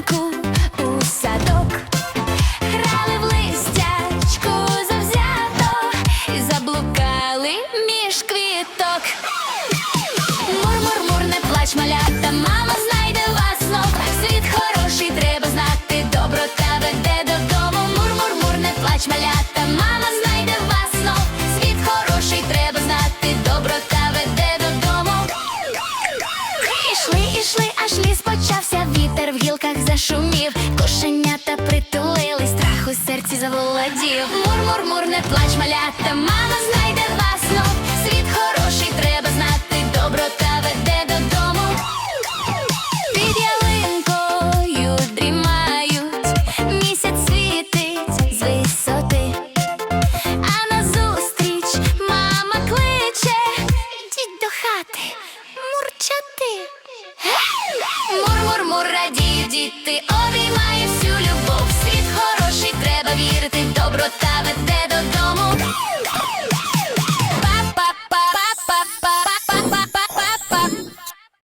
ранку і заблукали між квіток. Мур-мур-мур, плач малята, мама знайде вас знов. Світ хороший, треба знати, доброта веде додому. Мур-мур-мур, плач малята, мама знайде вас знов. Світ хороший, треба знати, доброта веде додому. Ішли, ішли, аж ліс почався. Заволодів. Мур-мур-мур, не плач, малята, мама знайде вас знов. Світ хороший, треба знати, доброта веде додому. Під ялинкою дрімають, місяць світить з висоти. А назустріч мама кличе, ідіть до хати, мурчати. Мур-мур-мур, радіють діти,